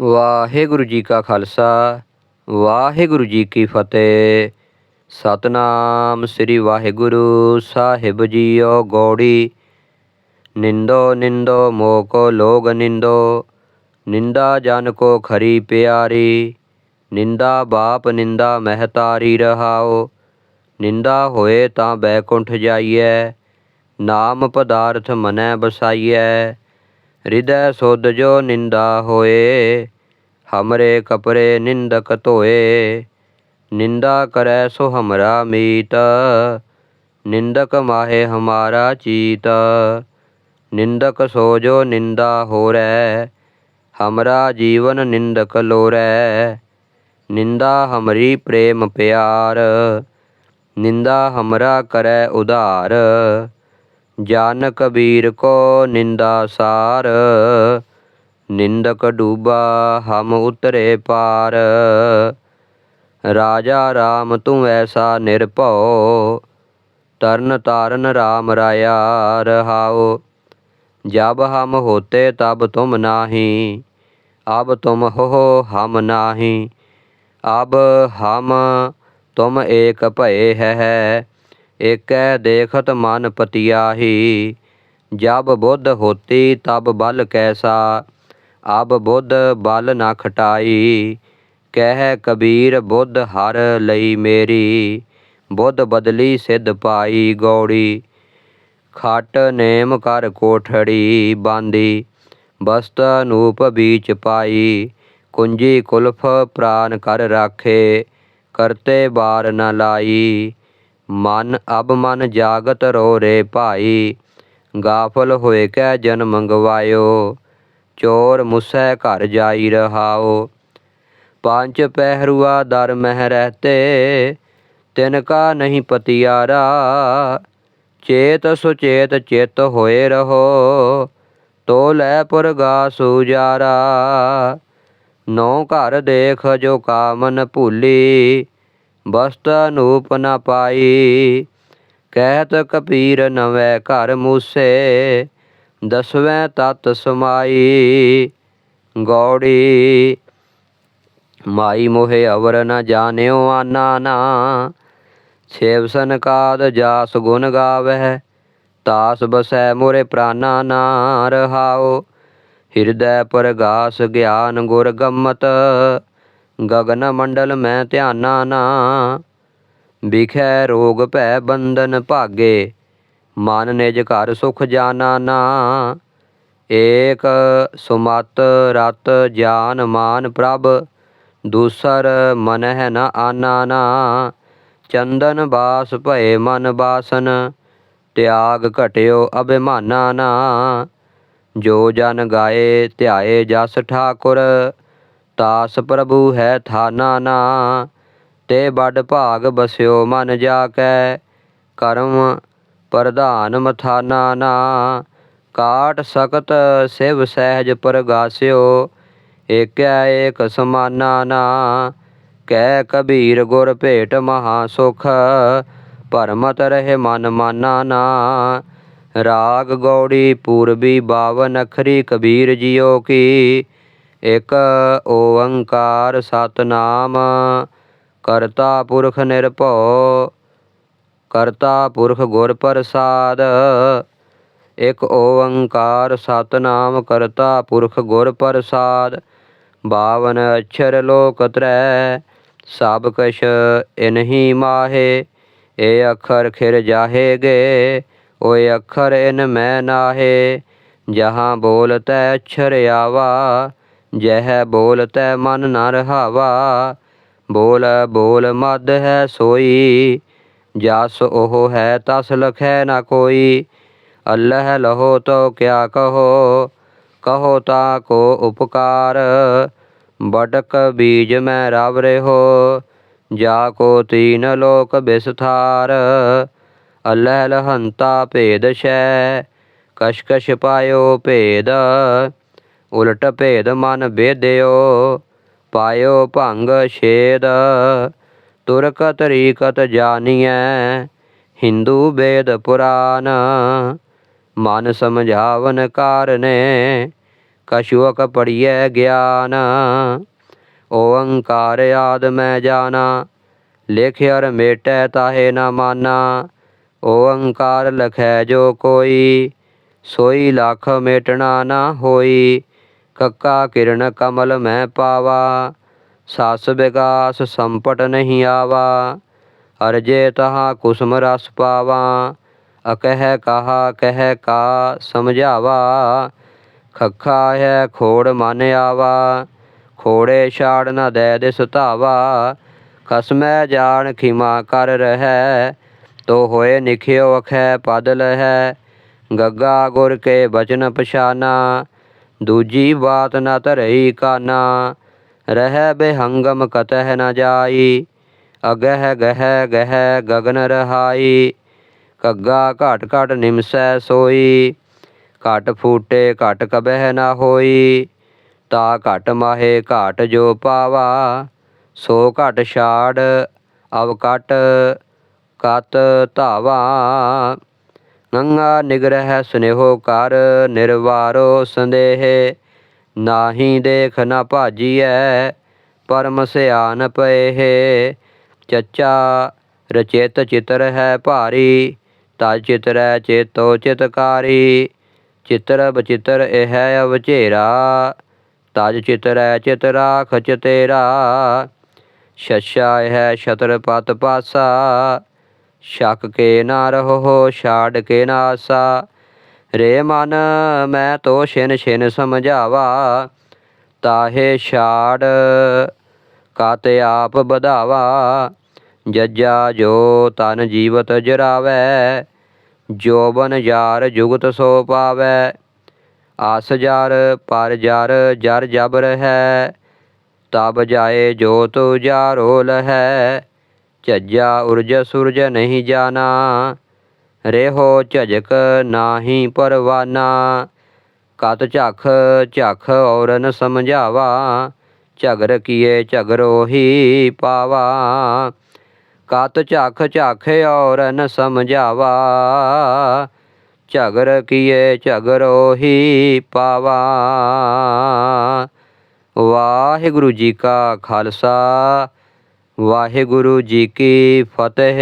ਵਾਹਿਗੁਰੂ ਜੀ ਕਾ ਖਾਲਸਾ, ਵਾਹਿਗੁਰੂ ਜੀ ਕੀ ਫਤਿਹ। ਸਤਨਾਮ ਸ੍ਰੀ ਵਾਹਿਗੁਰੂ ਸਾਹਿਬ ਜੀਓ ਗੌੜੀ। ਨਿੰਦੋ ਨਿੰਦੋ ਮੋਕੋ ਲੋਗ ਨਿੰਦੋ, ਨਿੰਦਾ ਜਨ ਕੋ ਖਰੀ ਪਿਆਰੀ। ਨਿੰਦਾ ਬਾਪ ਨਿੰਦਾ ਮਹਤਾਰੀ ਰਹਾਓ, ਨਿੰਦਾ ਹੋਏ ਤਾਂ ਬੈਕੁੰਠ ਜਾਈਐ। ਨਾਮ ਪਦਾਰਥ ਮਨੈ ਬਸਾਈਐ ਹਿਰਦੈ ਸੁਧ ਜੋ ਨਿੰਦਾ ਹੋਏ, ਹਮਰੇ ਕਪਰੇ ਨਿੰਦਕ ਧੋਏ। ਨਿੰਦਾ ਕਰੈ ਸੋ ਹਮਰਾ ਮੀਤ, ਨਿੰਦਕ ਮਾਹੇ ਹਮਾਰਾ ਚੀਤ। ਨਿੰਦਕ ਸੋ ਜੋ ਨਿੰਦਾ ਹੋਰੈ, ਹਮਰਾ ਜੀਵਨ ਨਿੰਦਕ ਲੋਰੈ। ਨਿੰਦਾ ਹਮਰੀ ਪ੍ਰੇਮ ਪਿਆਰ, ਨਿੰਦਾ ਹਮਰਾ ਕਰੈ ਉਧਾਰ। ਜਾਨਕ ਕਬੀਰ ਕੋ ਨਿੰਦਾ ਸਾਰ, ਨਿੰਦਕ ਡੂਬਾ ਹਮ ਉਤਰੇ ਪਾਰ। ਰਾਜਾ ਰਾਮ ਤੂੰ ਐਸਾ ਨਿਰਭਉ, ਤਰਨ ਤਾਰਨ ਰਾਮ ਰਾਇਆ ਰਹਾਓ ਜਬ ਹਮ ਹੋਤੇ ਤਬ ਤੁਮ ਨਾਹੀ, ਅਬ ਤੁਮ ਹੋ ਹਮ ਨਾਹੀ। ਅਬ ਹਮ ਤੁਮ ਏਕ ਭਏ ਹੈ ਏਕੈ ਦੇਖਤ ਮਨ ਪਤਿਆਹੀ, ਜਬ ਬੁੱਧ ਹੋਤੀ ਤਬ ਬਲ ਕੈਸਾ, ਅਬ ਬੁੱਧ ਬਲ ਨਾ ਖਟਾਈ, ਕਹਿ ਕਬੀਰ ਬੁੱਧ ਹਰ ਲਈ ਮੇਰੀ, ਬੁੱਧ ਬਦਲੀ ਸਿੱਧ ਪਾਈ ਗੌੜੀ, ਖਟ ਨੇਮ ਕਰ ਕੋਠੜੀ ਬਾਂਦੀ, ਬਸਤ ਅਨੂਪ ਬੀਚ ਪਾਈ, ਕੁੰਜੀ ਕੁਲਫ ਪ੍ਰਾਨ ਕਰ ਰਾਖੇ, ਕਰਤੇ ਬਾਰ ਨ ਲਾਈ ਮਨ ਅਬ ਮਨ ਜਾਗਤ ਰੋ ਰੇ ਭਾਈ, ਗਾਫਲ ਹੋਏ ਕੈ ਜਨ ਮੰਗਵਾਇਓ, ਚੋਰ ਮੁਸੈ ਘਰ ਜਾਈ ਰਹਾਓ। ਪੰਜ ਪਹਿਰੂਆ ਦਰ ਮਹਿ ਰਹਤੇ, ਤਿਨ ਕਾ ਨਹੀਂ ਪਤਿਆਰਾ, ਚੇਤ ਸੁਚੇਤ ਚਿਤ ਹੋਏ ਰਹੋ, ਤੋ ਲੈ ਪੁਰਗਾ ਸੁਜਾਰਾ। ਨੌ ਘਰ ਦੇਖ ਜੋ ਕਾਮਨ ਭੁੱਲੀ ਬਸਤ ਅਨੂਪ ਨ ਪਾਈ ਕਹਿਤ ਕਪੀਰ ਨਵੇਂ ਘਰ ਮੂਸੇ, ਦਸਵੇਂ ਤਤ ਸਮਾਈ। ਗੌੜੀ, ਮਾਈ ਮੋਹਿ ਅਵਰ ਨ ਜਾਣਿਓ ਆਨਾ ਨਾ। ਸੇਵ ਸੰਕਾਦ ਜਾਸ ਗੁਣ ਗਾਵਹਿ, ਤਾਸ ਬਸੈ ਮੋਰੇ ਪ੍ਰਾਨਾ ਨਾ ਰਹਾਓ। ਹਿਰਦੈ ਪਰਗਾਸ ਗਿਆਨ ਗੁਰ ਗੰਮਤ ਗਗਨ ਮੰਡਲ ਮੈਂ ਧਿਆਨਾ ਨਾ। ਵਿਖੈ ਰੋਗ ਭੈ ਬੰਧਨ ਭਾਗੇ, ਮਨ ਨਿਜ ਘਰ ਸੁਖ ਜਾਣਾ ਨਾ। ਏਕ ਸੁਮਤ ਰਤ ਜਾਨ ਮਾਨ ਪ੍ਰਭ, ਦੂਸਰ ਮਨਹਿ ਨ ਆਨਾ ਨਾ। ਚੰਦਨ ਬਾਸ ਭਏ ਮਨ ਬਾਸਨ, ਤਿਆਗ ਘਟਿਓ ਅਭਿਮਾਨਾ ਨਾ। ਜੋ ਜਨ ਗਾਏ ਧਿਆਏ ਜਸ ਠਾਕੁਰ ਤਾਸ ਪ੍ਰਭੂ ਹੈ ਥਾਨਾ ਨਾ, ਤੇ ਬੜ ਭਾਗ ਬਸਿਓ ਮਨ ਜਾ ਕੈ ਕਰਮ ਪ੍ਰਧਾਨ ਮਥਾਨਾ ਨਾ, ਕਾਟ ਸਕਤ ਸਿਵ ਸਹਿਜ ਪ੍ਰਗਾਸਿਓ। ਏਕੈ ਏਕ ਸਮਾਨਾ ਨਾ ਕਹਿ ਕਬੀਰ ਗੁਰ ਭੇਟ ਮਹਾ ਸੁਖ। ਭਰਮਤ ਰਹੇ ਮਨ ਮਾਨਾ ਨਾ, ਰਾਗ ਗੌੜੀ ਪੂਰਬੀ ਬਾਵਨ ਅਖਰੀ ਕਬੀਰ ਜਿਓ ਕੀ। ਇਕ ਓੰਕਾਰ ਸਤਨਾਮ, ਕਰਤਾ ਪੁਰਖ ਨਿਰਭਉ, ਕਰਤਾ ਪੁਰਖ ਗੁਰ ਪ੍ਰਸਾਦ। ਇਕ ਓੰਕਾਰ ਸਤਨਾਮ, ਕਰਤਾ ਪੁਰਖ ਗੁਰ ਪ੍ਰਸਾਦ। ਬਾਵਨ ਅਛਰ ਲੋਕ ਤਰੈ, ਸਭ ਕਛ ਇਨਹੀ ਮਾਹੇ। ਏ ਅੱਖਰ ਖਿਰ ਜਾਹੇਗੇ ਓਏ ਅੱਖਰ ਇਨ ਮੈਂ ਨਾਹੇ। ਜਹਾਂ ਬੋਲਤੈ ਅਛਰ ਆਵਾ ਜਹ ਬੋਲਤੈ ਮਨ ਨ ਰਹਾਵਾ। ਬੋਲ ਬੋਲ ਮਦ ਹੈ ਸੋਈ। ਜਸ ਉਹ ਹੈ ਤਸ ਲਖੈ ਨ ਕੋਈ। ਅੱਲਹ ਲਹੋ ਤੋ ਕਿਆ ਕਹੋ। ਕਹੋ ਤਾ ਕੋ ਉਪਕਾਰ। ਬਟਕ ਬੀਜ ਮੈਂ ਰਵ ਰਹਿਓ ਜਾ ਕੋ ਤੀਨ ਲੋਕ ਬਿਸਥਾਰ। ਅਲਹ ਲਹੰਤਾ ਭੇਦ ਸ਼ੈ। ਕਸ਼ਕਸ਼ ਪਾਇਓ ਭੇਦ। ਉਲਟ ਭੇਦ ਮਨ ਬੇਦਿਓ ਪਾਇਓ ਭੰਗ ਛੇਦ। ਤੁਰਕ ਤਰੀਕਤ ਜਾਣੀਐ ਹਿੰਦੂ ਵੇਦ ਪੁਰਾਨ। ਮਨ ਸਮਝਾਵਨ ਕਾਰਨੇ ਕਸ਼ੁਕ ਪੜੀਐ ਗਿਆਨ। ਓੰਕਾਰ ਆਦ ਮੈਂ ਜਾਣਾ, ਲਿਖ ਅਰ ਮੇਟੈ ਤਾਹੇ ਨਾ ਮਾਨਾ। ਓੰਕਾਰ ਲਖੈ ਜੋ ਕੋਈ, ਸੋਈ ਲਖ ਮੇਟਣਾ ਨਾ ਹੋਈ। ਕੱਕਾ ਕਿਰਨ ਕਮਲ ਮੈਂ ਪਾਵਾ। ਸਸ ਵਿਗਾਸ ਸੰਪਟ ਨਹੀਂ ਆਵਾ। ਅਰਜੇ ਤਹਾ ਕੁਸਮ ਰਸ ਪਾਵਾ। ਅਕਹਿ ਕਹਾ, ਕਹਿ ਕਾ ਸਮਝਾਵਾ। ਖੱਖਾ ਹੈ ਖੋੜ ਮਨ ਆਵਾ। ਖੋੜੇ ਛਾੜ ਨਾ ਦੇ ਦਿਸ ਧਾਵਾ। ਖਸਮੈ ਜਾਣ ਖਿਮਾ ਕਰ ਰਹਿ। ਤੋ ਹੋਏ ਨਿਖਿਓ ਅਖੈ ਪਦ ਲਹੈ। ਗੱਗਾ ਗੁਰ ਕੇ ਬਚਨ ਪਛਾਨਾ। ਦੂਜੀ ਬਾਤ ਨ ਧਰਈ ਕਾਨਾ, ਰਹਿ ਬਿਹੰਗਮ ਕਤਹਿ ਨ ਜਾਈ, ਅਗਹਿ ਗਹਿ ਗਹਿ ਗਗਨ ਰਹਾਈ ਕੱਗਾ ਘਟ ਘਟ ਨਿਮਸੈ ਸੋਈ, ਘਟ ਫੂਟੇ ਘਟ ਕਬਹਿ ਨਾ ਹੋਈ, ਤਾ ਘਟ ਮਾਹੇ ਘਾਟ ਜੋ ਪਾਵਾ, ਸੋ ਘਟ ਛਾੜ ਅਵ ਕਟ ਕਤ ਧਾਵਾ। ਗੰਗਾ ਨਿਗਰਹਿ ਸੁਨੇਹੋ ਕਰ ਨਿਰਵਾਰੋ ਸੰਦੇਹ, ਨਾਹੀ ਦੇਖ ਨ ਭਾਜੀਐ ਪਰਮ ਸਿਆਨ ਪਏ ਚੱਚਾ, ਰਚਿਤ ਚਿਤਰ ਹੈ ਭਾਰੀ, ਤਜ ਚਿਤਰੈ ਚੇਤੋ ਚਿਤਕਾਰੀ। ਚਿਤਰ ਬਚਿਤਰ ਇਹ ਅਵਚੇਰਾ, ਤਜ ਚਿਤਰੈ ਚਿਤਰਾ ਰਾਖ ਚਤੇਰਾ। ਸ਼ਸ਼ਾ ਹੈ ਸ਼ਤਰਪਤ ਪਾਸਾ ਸ਼ੱਕ ਕੇ ਨਾ ਰਹੋ, ਛਾੜ ਕੇ ਨਾ ਆਸਾ ਰੇ ਮਨ, ਮੈਂ ਤੋ ਛਿਨ ਛਿਨ ਸਮਝਾਵਾ। ਤਾਹੇ ਛਾੜ ਕਤ ਆਪ ਵਧਾਵਾ। ਜੱਜਾ ਜੋ ਤਨ ਜੀਵਤ ਜਰਾਵੈ, ਜੋਬਨ ਯਾਰ ਜੁਗਤ ਸੋ ਪਾਵੈ। ਆਸ ਜਰ, ਪਰ ਜਰ ਜਰ ਜਬਰ ਹੈ ਤਬ ਜਾਏ ਜੋ ਤੂ ਜਾਰੋ ਹੈ ਝੱਜਾ ਉਰਜ ਸੂਰਜ ਨਹੀਂ ਜਾਣਾ ਰਹਿਓ ਝਜਕ ਨਾਹੀ ਪਰਵਾਨਾ। ਕਤ ਝਖ ਝਖ ਔਰਨ ਸਮਝਾਵਾ, ਝਗਰ ਕੀਏ ਝਗਰੋ ਹੀ ਪਾਵਾ। ਕਤ ਝਖ ਝਖ ਔਰਨ ਸਮਝਾਵਾ, ਝਗਰ ਕੀਏ ਝਗਰੋ ਹੀ ਪਾਵਾ। ਵਾਹਿਗੁਰੂ ਜੀ ਕਾ ਖਾਲਸਾ ਵਾਹਿਗੁਰੂ ਜੀ ਕੀ ਫਤਿਹ।